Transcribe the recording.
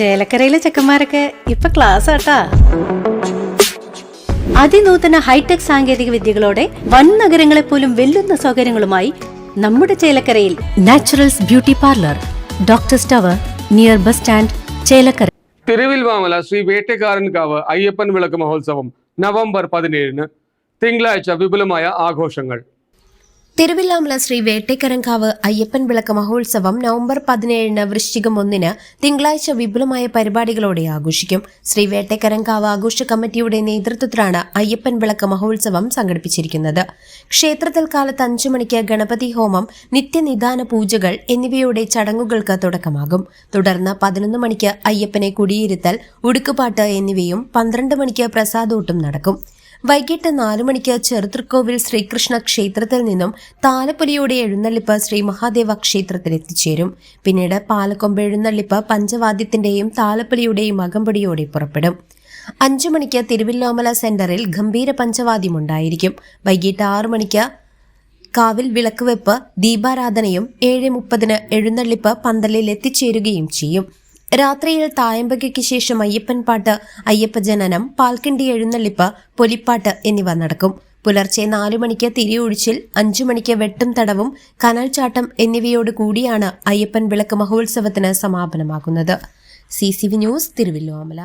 ചേലക്കരയിലെ ചെക്കന്മാരൊക്കെ ഇപ്പൊ ക്ലാസ് ആട്ടാ. അതിനൂതന ഹൈടെക് സാങ്കേതിക വിദ്യകളോടെ വൻ നഗരങ്ങളെ പോലും വെല്ലുന്ന സൗകര്യങ്ങളുമായി നമ്മുടെ ചേലക്കരയിൽ naturals beauty parlour doctor സ്റ്റവർ near bus stand Chelakkara. Thiruvilwamala Sree Vettakkarankavu Ayyappan വിളക്ക് മഹോത്സവം നവംബർ പതിനേഴിന് തിങ്കളാഴ്ച വിപുലമായ ആഘോഷങ്ങൾ. തിരുവില്ലാമല ശ്രീ വേട്ടേക്കരങ്കാവ് അയ്യപ്പൻ വിളക്ക് മഹോത്സവം നവംബർ പതിനേഴിന് വൃശ്ചികം ഒന്നിന് തിങ്കളാഴ്ച വിപുലമായ പരിപാടികളോടെ ആഘോഷിക്കും. ശ്രീ വേട്ടേക്കരങ്കാവ് ആഘോഷ കമ്മിറ്റിയുടെ നേതൃത്വത്തിലാണ് അയ്യപ്പൻ വിളക്ക് മഹോത്സവം സംഘടിപ്പിച്ചിരിക്കുന്നത്. ക്ഷേത്രത്തിൽ കാലത്ത് അഞ്ചു മണിക്ക് ഗണപതി ഹോമം നിത്യനിദാന പൂജകൾ എന്നിവയുടെ ചടങ്ങുകൾക്ക് തുടക്കമാകും. തുടർന്ന് പതിനൊന്ന് മണിക്ക് അയ്യപ്പനെ കുടിയിരുത്തൽ ഉടുക്കുപാട്ട് എന്നിവയും പന്ത്രണ്ട് മണിക്ക് പ്രസാദോട്ടും നടക്കും. വൈകിട്ട് നാലു മണിക്ക് ചെറുതൃക്കോവിൽ ശ്രീകൃഷ്ണ ക്ഷേത്രത്തിൽ നിന്നും താലപ്പൊലിയുടെ എഴുന്നള്ളിപ്പ് ശ്രീ മഹാദേവ ക്ഷേത്രത്തിൽ എത്തിച്ചേരും. പിന്നീട് പാലക്കൊമ്പ് എഴുന്നള്ളിപ്പ് പഞ്ചവാദ്യത്തിന്റെയും താലപ്പൊലിയുടെയും അകമ്പടിയോടെ പുറപ്പെടും. അഞ്ചു മണിക്ക് തിരുവില്ലോമല സെന്ററിൽ ഗംഭീര പഞ്ചവാദ്യമുണ്ടായിരിക്കും വൈകിട്ട് ആറു മണിക്ക് കാവിൽ വിളക്ക് വെപ്പ് ദീപാരാധനയും ഏഴ് മുപ്പതിന് എഴുന്നള്ളിപ്പ് പന്തലിൽ എത്തിച്ചേരുകയും ചെയ്യും. രാത്രിയിൽ തായമ്പകയ്ക്ക് ശേഷം അയ്യപ്പൻ പാട്ട് അയ്യപ്പ ജനനം പാൽക്കിണ്ടി എഴുന്നള്ളിപ്പ് പൊലിപ്പാട്ട് എന്നിവ നടക്കും. പുലർച്ചെ നാലു മണിക്ക് തിരിയൊഴിച്ചിൽ അഞ്ചു മണിക്ക് വെട്ടും തടവും കനൽച്ചാട്ടം എന്നിവയോട് കൂടിയാണ് അയ്യപ്പൻ വിളക്ക് മഹോത്സവത്തിന് സമാപനമാകുന്നത്. C C V news Thiruvilwamala